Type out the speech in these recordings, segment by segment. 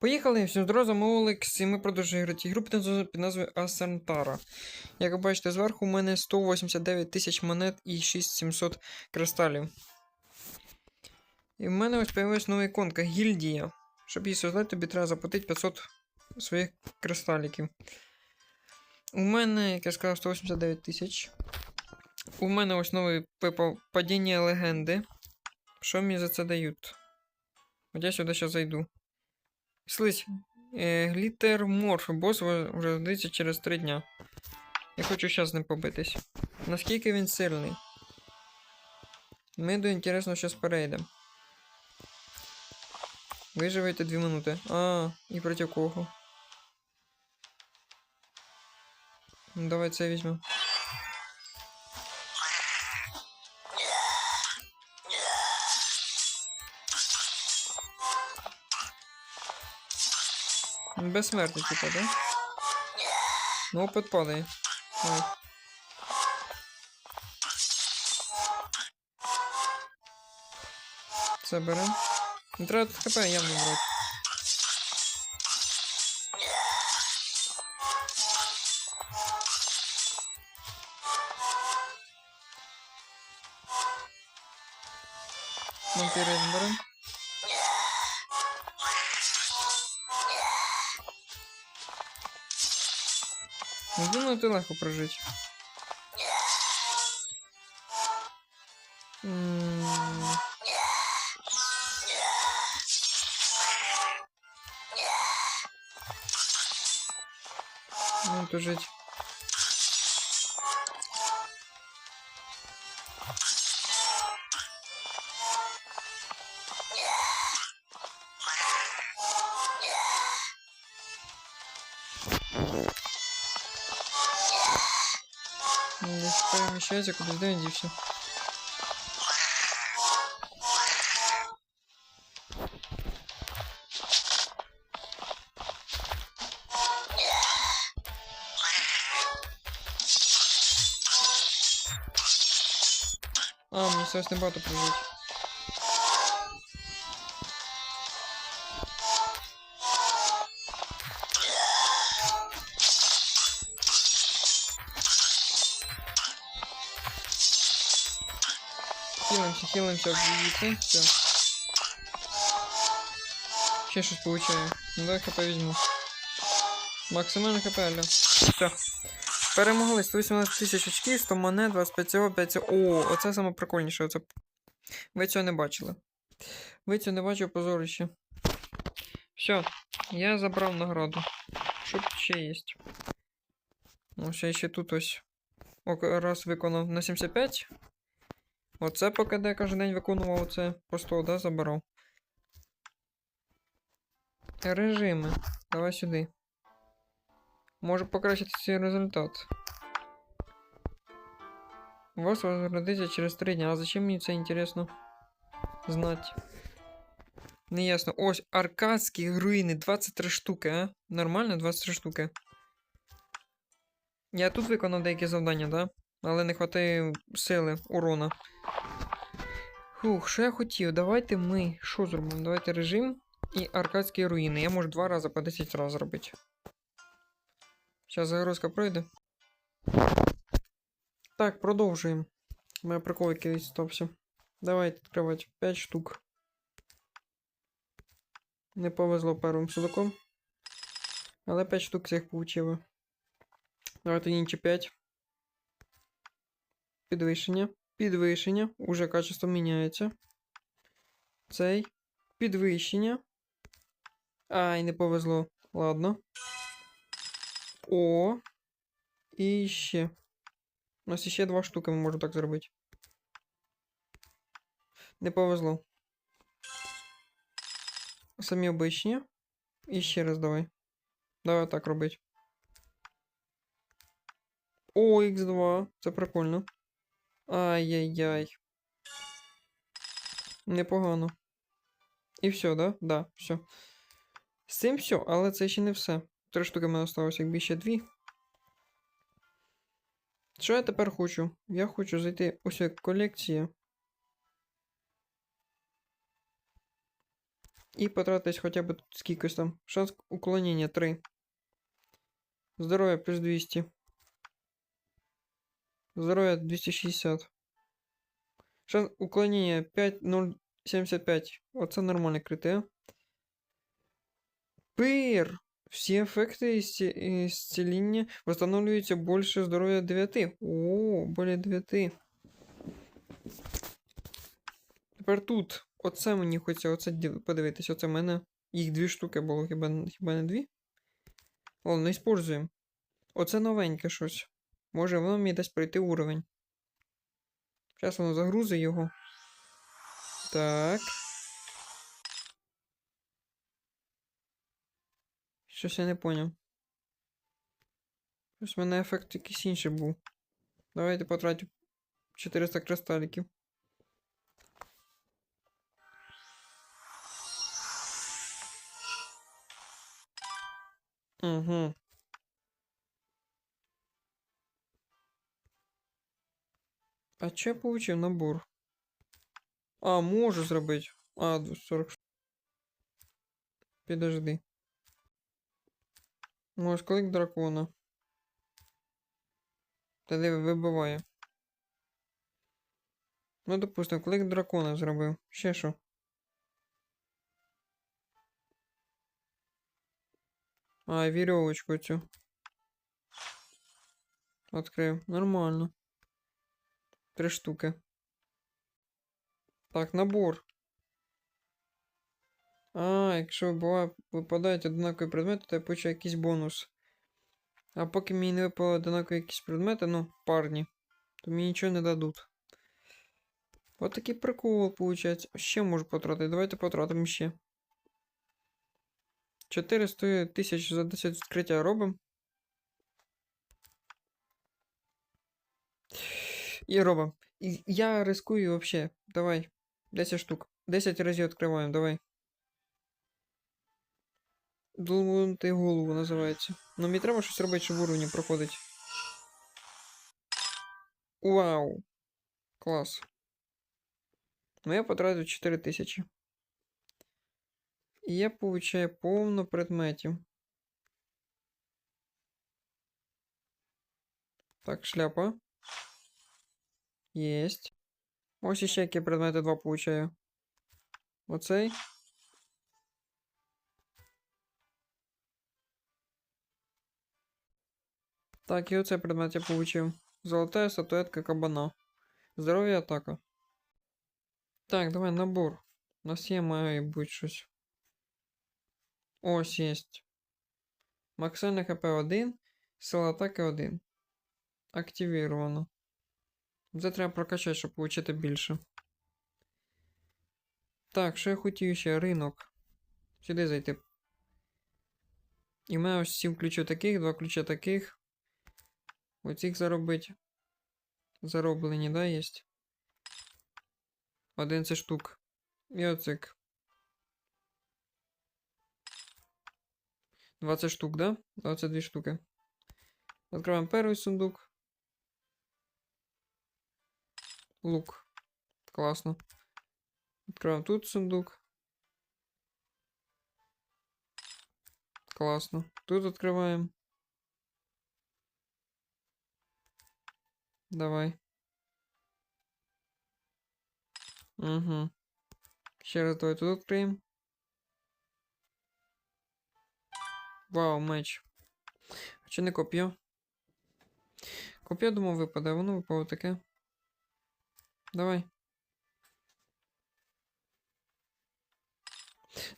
Поїхали, всім здорово, з Олекс, і ми продовжуємо грати ігру під назвою- Асантара. Як ви бачите, зверху у мене 189 тисяч монет і 6700 кристалів. І в мене ось появилась нова іконка гільдія. Щоб її создати, тобі треба заплатити 500 своїх кристаліків. У мене, як я сказав, 189 тисяч. У мене ось випав падіння легенди. Що мені за це дають? От я сюди зараз зайду. Слизь, е, глітер морф, бос здається через 3 дня. Я хочу зараз з ним побитись. Наскільки він сильний? Ми до інтересного зараз перейдемо. Виживайте 2 минути. А, і проти кого? Ну, давай це візьмемо. Безсмертний, типа, да? Ну, опыт падає. Ой. Це берем. Не треба хп явно брати. Вампіризм берем. Ну, думаю, ти легко прожити. М, Ну, то жить. Десь переміщається кудись, де він дівся. А, мені щось небагато прожить. Хилимся, хилимся, обвідти. Все. Ще щось получаю. Ну дай хп візьму. Максимальне хп, аля. Все. Перемогли 118 тисяч очків, 100 монет, 25 цього, 5 цього. О, оце саме прикольніше. Оце... Ви цього не бачили. Ви цього не бачили, позорище. Все, я забрав награду. Що тут ще є? Ну, ще, ще тут ось. Ок, раз виконав на 75. Оце поки де кожен день виконував по 100, да, забирав. Режими. Давай сюди. Можу покращити цей результат. Вас возродиться через 3 дня. А зачем мені це інтересно знати? Неясно. Ось, аркадські руїни 23 штуки, а? Нормально 23 штуки. Я тут виконав деякі завдання, да? Але не хватає сили, урона. Фух, що я хотів? Давайте ми. Що зробимо? Давайте режим і аркадські руїни. Я можу два рази по 10 разів зробити. Зараз загрузка пройде. Так, продовжуємо. У мене прикол якийсь стався. Давайте відкривати 5 штук. Не повезло первим судаком. Але 5 штук цих получили. Давайте інші 5. Підвищення. Підвищення. Уже качество міняється. Цей. Підвищення. Ай, не повезло. Ладно. О. І ще. У нас ще два штуки ми можемо так зробити. Не повезло. Самі обичні. І ще раз давай. Давай так робити. О, Х2. Це прикольно. Ай-яй-яй. Непогано. І все, да? Да, все. З цим все, але це ще не все. Три штуки в мене осталось, якби ще дві. Що я тепер хочу? Я хочу зайти ось як колекція. І потратить хоча б скількось там. Шанс уклонення 3. Здоров'я плюс 200. Здоров'я 260. Шанс уклонення 5,075. Оце нормальний крития. Пир! Всі ефекти ісці- ісціління восстанавливаються більше здоров'я 9. О, более 9. Тепер тут. Оце мені хочеться оце див- подивитись. Оце в мене. Їх дві штуки було, хіба, хіба не дві? О, не используємо. Оце новеньке щось. Може воно мені дасть пройти уровень. Зараз воно загрузить його. Так. Щось я не поняв. Щось в мене ефект якийсь інший був. Давайте потратю 400 кристаліків. Угу. А че я получив набор? А, можу зробити. А, 40. Підожди. Може, клик дракона. Та де вибиває. Ну, допустим, клик дракона зробив. Ще що? А, вірьовочку цю. Открив. Нормально. Три штуки. Так, набор. А, якщо буває, випадають однакові предмети, то я получаю якийсь бонус. А поки мені не випали однакові якісь предмети, ну, парні, то мені нічого не дадуть. От такий прикол, виходить. Ще можу потратити. Давайте потратимо ще. 400 тисяч за 10 відкриття робимо. І робимо. Я рискую вообще. Давай. 10 штук. 10 разів відкриваємо, давай. Долбанути голову називається. Ну мені треба щось робити, щоб уровні проходить. Вау! Клас. Ну я потратив 4 тисячі. Я получаю повно предметів. Так, шляпа. Єсть. Ось іще які предмети два получаю. Оцей. Так, і оцей предмет я получив. Золотая статуетка кабана. Здоров'я атака. Так, давай набор. У нас є має бути щось. Ось єсть. Максимальне ХП 1, сила атаки 1. Активіровано. Це треба прокачати, щоб отримати більше. Так, що я хотів ще? Ринок. Сюди зайти. І в мене ось 7 ключів таких, 2 ключа таких. Оцих заробити. Зароблені, да, є? 11 штук. І оцик. 20 штук, да? 22 штуки. Открываем первый сундук. Лук. Классно. Открываем тут сундук. Классно. Тут открываем. Давай. Угу. Ще раз давай тут откроем. Вау, меч. А чи не коп'є? Коп'є, думав, випаде, воно випало таке. Давай.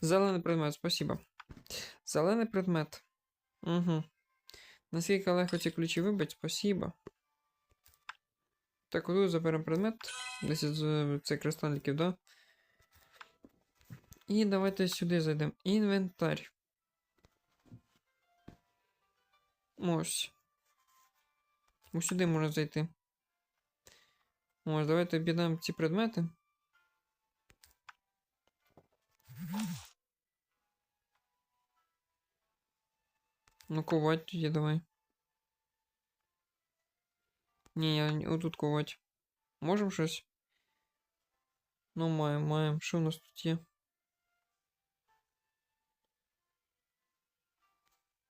Зелений предмет, спасибо. Зелений предмет. Угу. Наскільки легко ці ключі вибити, спасибо. Так, отут заберемо предмет. 10 з цих кристаліків, да? І давайте сюди зайдемо. Інвентар. Ось. Ось сюди можна зайти. Может, давай-то об'єднаємо ці предметы. Ну, ковать тоді давай. Не, я не вот отут ковать. Можемо щось? Ну, маем, маем, что у нас тут есть?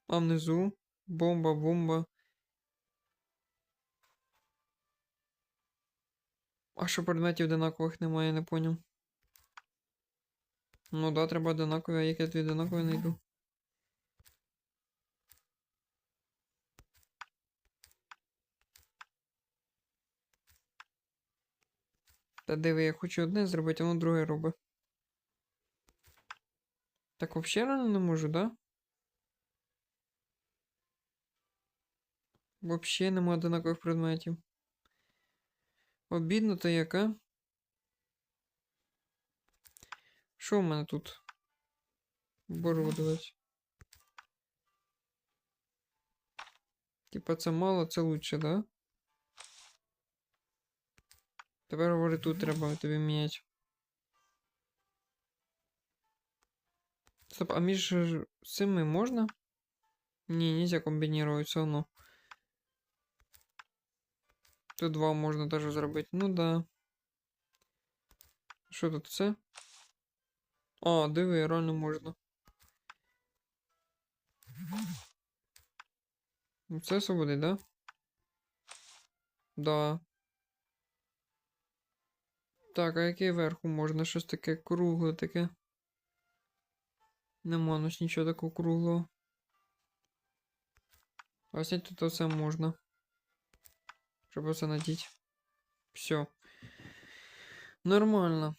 А внизу бомба-бомба. А що предметів одинакових немає, не поняв. Ну да, треба одинакові, а як я дві одинакові знайду? Та диви, я хочу одне зробити, а воно друге робить. Так взагалі реально не можу, да? Вообще нема одинакових предметів. Обідно то яка? Що в мене тут? Боже, видавать. Типа це мало, це лучше, да? Тепер говори тут треба тобі міняти. Стоп, а між цими можна? Ні, нельзя комбінувати все одно. Тут два можна даже зробити. Ну да. Що тут це? А, диви, реально можна. Ну, Це освободить, да? Да. Так, а яке верху можна? Щось таке кругле таке. Нема ну нічого такого круглого. А снять тут оце можна. Щоб оце надіть. Все. Нормально.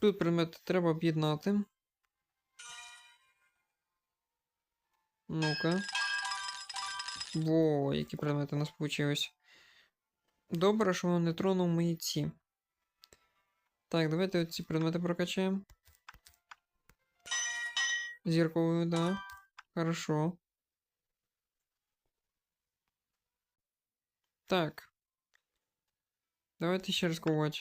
Тут предмети треба об'єднати. Ну-ка. Во, які предмети у нас получилось. Добре, що він не тронув мої ці. Так, давайте ці предмети прокачаємо. Зірковою, да. Хорошо. Так. Давайте ще раз ковати.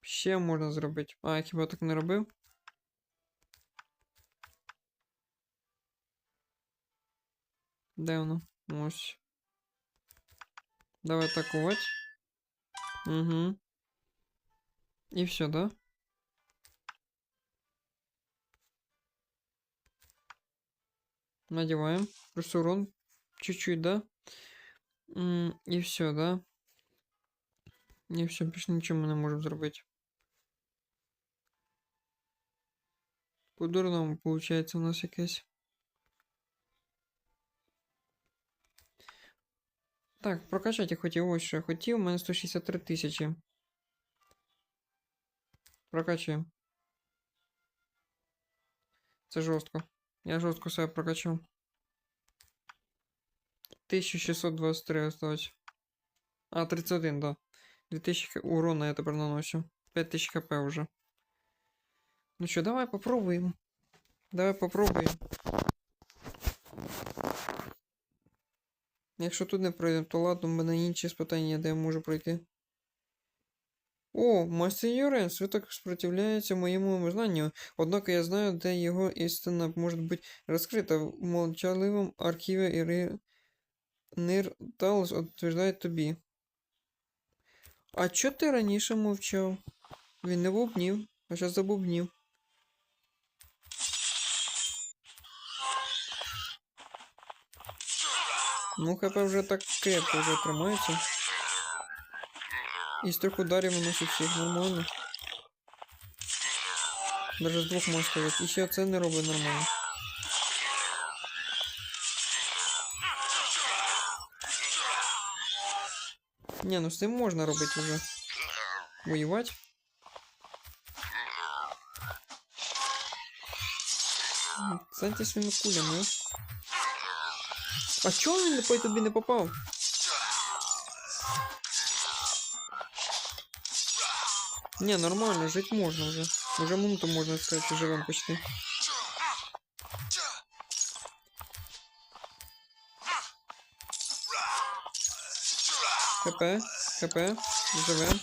Ще можна зробити. А, я хіба так не робив? Де воно? Ось. Давай атакувати. Угу. І все, да? Надеваем. Плюс урон. Чуть-чуть, да? М, І все, да? І все, більше нічого ми не можемо зробити. По дурному, виходить, у нас якесь. Так, прокачати я хотів ось що я хотів. У мене 163 тисячі. Прокачуємо. Це жорстко. Я жорстко себе прокачав. 1623 осталось. А, 31, да. 2000 урона я тепер наношу. 5000 хп уже. Ну що, давай попробуємо. Давай попробуємо. Якщо тут не пройдемо, то ладно, в мене інші спитання, де я можу пройти. О, мастер Юрен, свиток сопротивляється моєму знанню, однак я знаю, де його істина може бути розкрита в молчаливому архіві Іри... Нир Талос утверждає тобі. А чо ти раніше мовчав? Він не бубнів, а зараз забубнів. Ну, ХП вже так крепко вже тримається. І з трьох ударів виносить всіх нормально. Даже з двох можна сказати. І ще це не робить нормально. Не, ну з цим можна робити вже. Воювати. Станьте своїми кулями. а? А чого він по тобі не попав? Не, нормально, жить можно уже. Уже минуту можно сказать, живем почти. ХП, ХП, живем.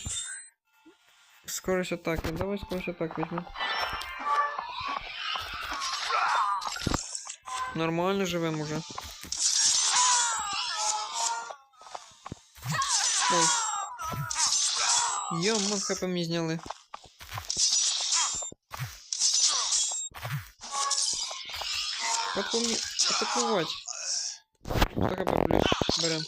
Скорость атаки, давай скорость атаки возьмем. Нормально живем уже. Ой. Йо, хп мені зняли. Как мне атаковать? Так, хп, плюс. Берем.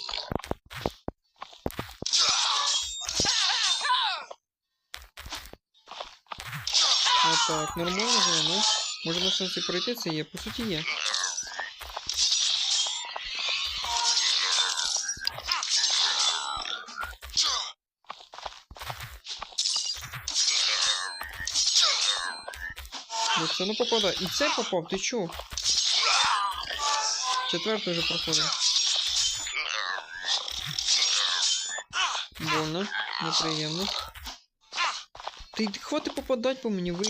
Отак, нормально же, ну. Може на шансі пройти це є, по суті є. Ну це не попадає. І цей попав, ти чув? Четвертий вже проходив. Больно, неприємно. Ти хвати попадать по мені, ви.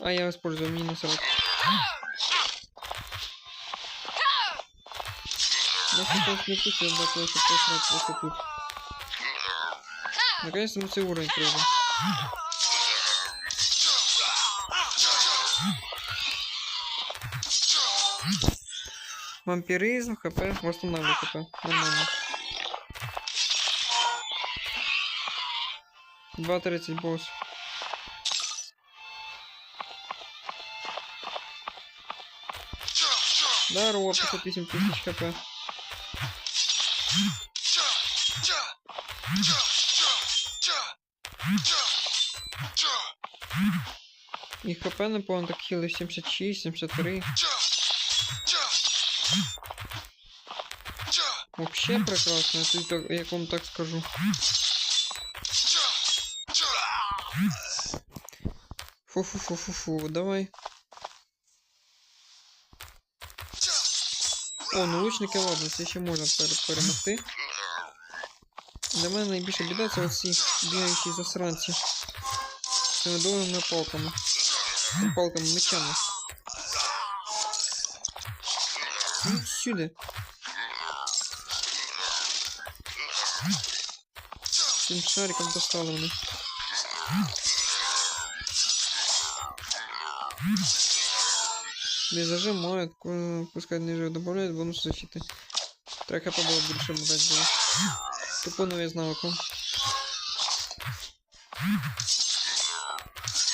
А я использую насрать. Я. Наконец-то мы цей уровень пройдем. Вампиризм, хп, восстанавливаю хп. Нормально. 2.30 босс. Здорово, 58 тысяч хп. І хп, напевно, так хіли 76, 73. Вообще прекрасно, я тобі вам так скажу. Фу-фу-фу-фу-фу, давай. О, ну лучники ладно, це ще можна пер перемогти. Для мене найбільша біда це оці бігаючі засранці. З цими палками. Не палками, мечами. Ну, сюди. Цим шариком достали. Без зажим пускай ниже живет, добавляет бонус защиты. Трека было больше брать было. Тупой навес навыком.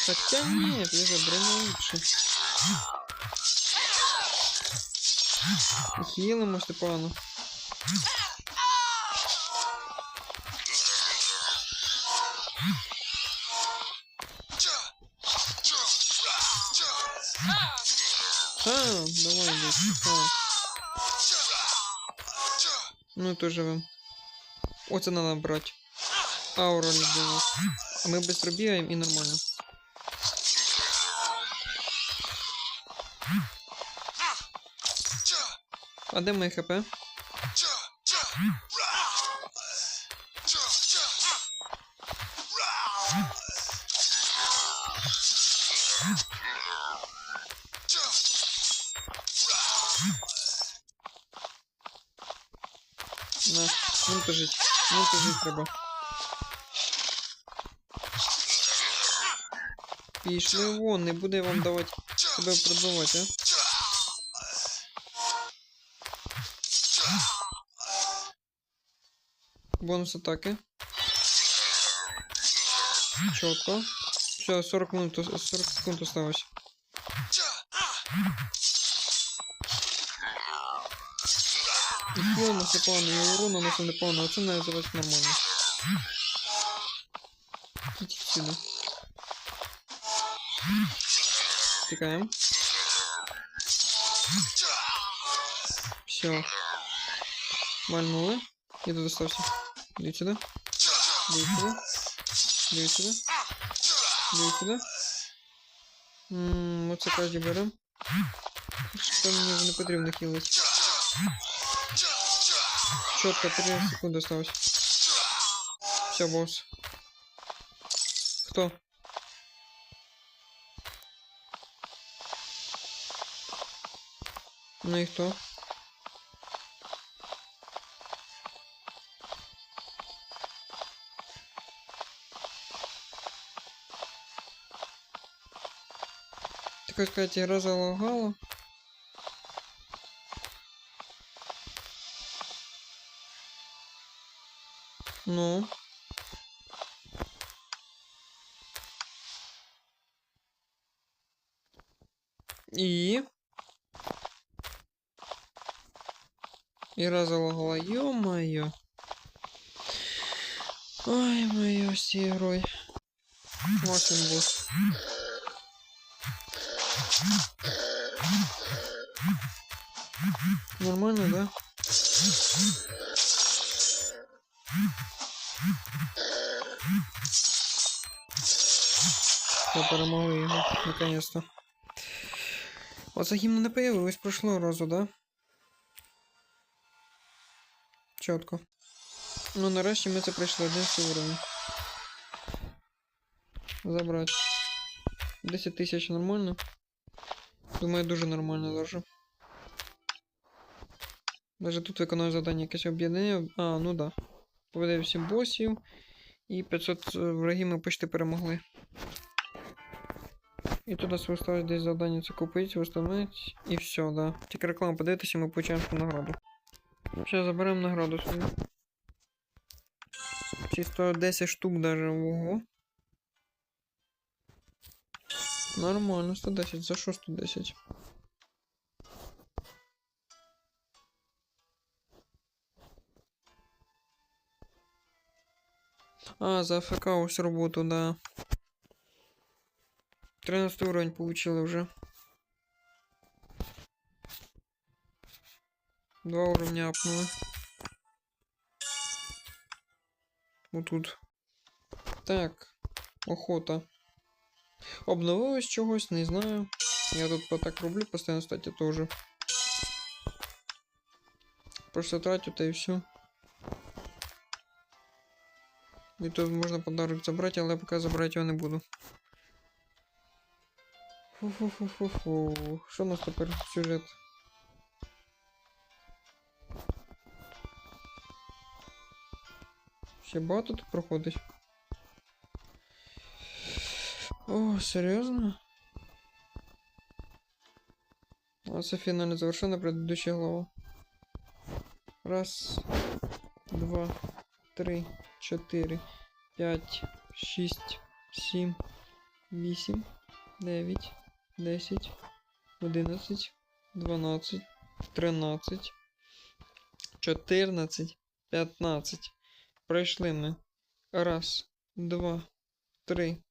Хотя нет, я забрал лучше. Хилы, может, и плану. Ну, то живем. Оце надо брать. Аура любила. А мы быстро бігаємо и нормально. А де моє хп? Треба. Пішли вон, не буде вам давати себе пробивати, а? Бонус атаки. Чітко. Все, 40 минут, 40 секунд осталось. І хіл насипано, і урон наносив непогано, а це називається нормально. Ідіть сюди. Тікаємо. Все. Вальнули. Я тут остався. Дивіть сюди. Дивіть сюди. Дивіть сюди. Дивіть сюди. Ммм, оце кожні берем. Що мені вже не потрібно хілити. Четко 3 секунды осталось. Все, босс. Кто? Ну и кто? Ты как сказать, игра залагала? Ну. И? Игра залагала. Ё-моё. Ой, моё с игрой. Босс. Нормально, да? Я перемогли його, наконец-то. Оце гімна не появилось прошлого разу, да? Чітко. Ну, нарешті ми це пройшли 11 уровень. Забрати. 10 тисяч нормально. Думаю, дуже нормально даже. Даже тут виконую завдання якесь об'єднання. А, ну да. Поведе всім босів. І 500 врагів ми почти перемогли. І тут нас виставить десь завдання це купити, встановити і все, да. Тільки рекламу подивитися, ми получаємо награду. Зараз заберемо награду собі. Чисто 10 штук даже, ого. Нормально, 110. За що 110? А, за АФК ось роботу, да. 13 уровень получили уже. Два уровня апнули. Вот тут. Так, охота. Обновилось чогось, не знаю. Я тут по так роблю постоянно, кстати, тоже. Просто тратю, та и все. І тут можна подарок забрати, але я поки забрати його не буду. Фу-фу-фу-фу-фу. Що у нас тепер сюжет? Ще багато тут проходить? О, серйозно? А це фінально завершена предыдущая глава. Раз, два, три, чотири, п'ять, шість, сім, вісім, дев'ять, десять, одинадцять, дванадцять, тринадцять, чотирнадцять, п'ятнадцять. Пройшли ми. Раз, два, три,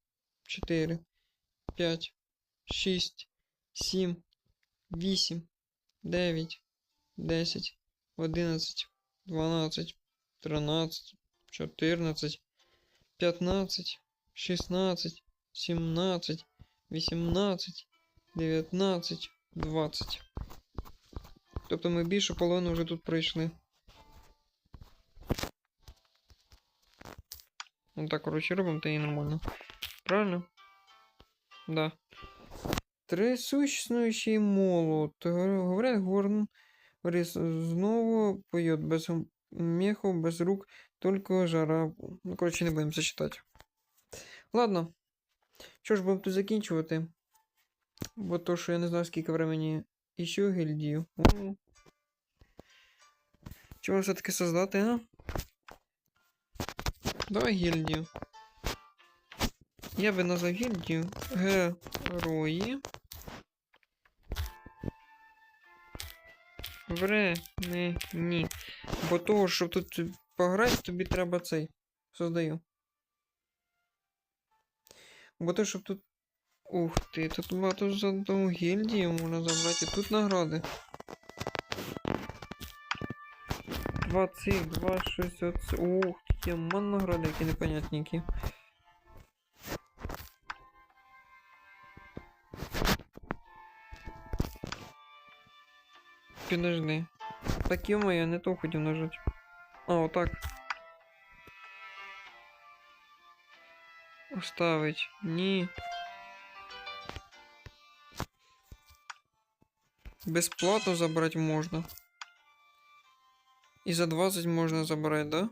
чотири, п'ять, шість, сім, вісім, дев'ять, десять, одинадцять, дванадцять, тринадцять, чотирнадцять, п'ятнадцять, шістнадцять, сімнадцять, вісімнадцять, дев'ятнадцять, двадцять. Тобто ми більше половину вже тут пройшли. Ну так, коротше, робимо, та і нормально. Правильно? Да. Трясущий молот. Говорят, Горн знову поет без меху, без рук, только жара. Ну, коротше, не будемо зачитати. Ладно. Що ж, будемо тут закінчувати. Бо то, що я не знаю, скільки времени іще гільдію. Чого все-таки создати, а? Давай гільдію. Я би назвав гільдію Герої. Времені. Бо того, щоб тут пограти, тобі треба цей. Создаю. Бо то, щоб тут. Ух ти, тут багато за одну гільдію можна забрати. Тут награди. Два цих, два щось оце. Ух ти, ман награди, які непонятненькі. Підожди. Так ё я не то хотів нажати. А, отак. Оставить. Ні. Безплатно забрать можна. І за 20 можна забрати, да?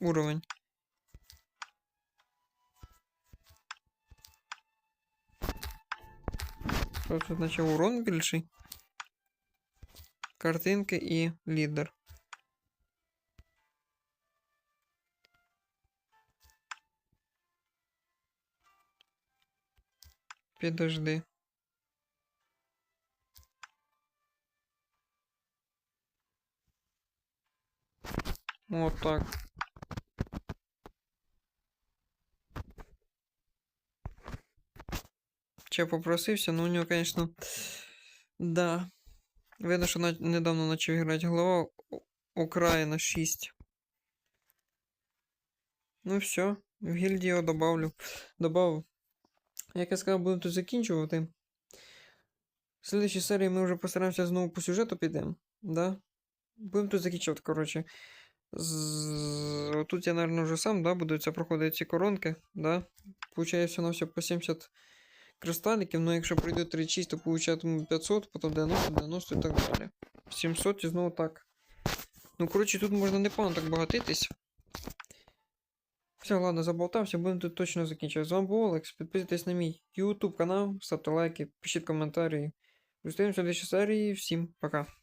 Уровень. Що тут наче урон більший? Картинки і лідер. Підожди. Вот так. Че попросився, ну у нього, конечно, да. Видно, що недавно почав грати голова Україна 6. Ну все, в гільдію добавлю. Добавив. Як я сказав, буду тут закінчувати. В следующій серії ми вже постараємося знову по сюжету підемо. Да? Будемо тут закінчувати, коротше. З... Тут я, наверное, вже сам, да, буду це проходити ці коронки, да. Получається на все по 70 кристаліків, но якщо пройду 36, то получатиму 500, потім 90, 90 і так далі. 700 і знову так. Ну, коротше, тут можна непогано так багатитись. Все, ладно, заболтався, будемо тут точно закінчувати. З вами був Олекс. Підписуйтесь на мій YouTube канал, ставте лайки, пишіть коментарі. Зустрінемося в следующій серії. Всім пока.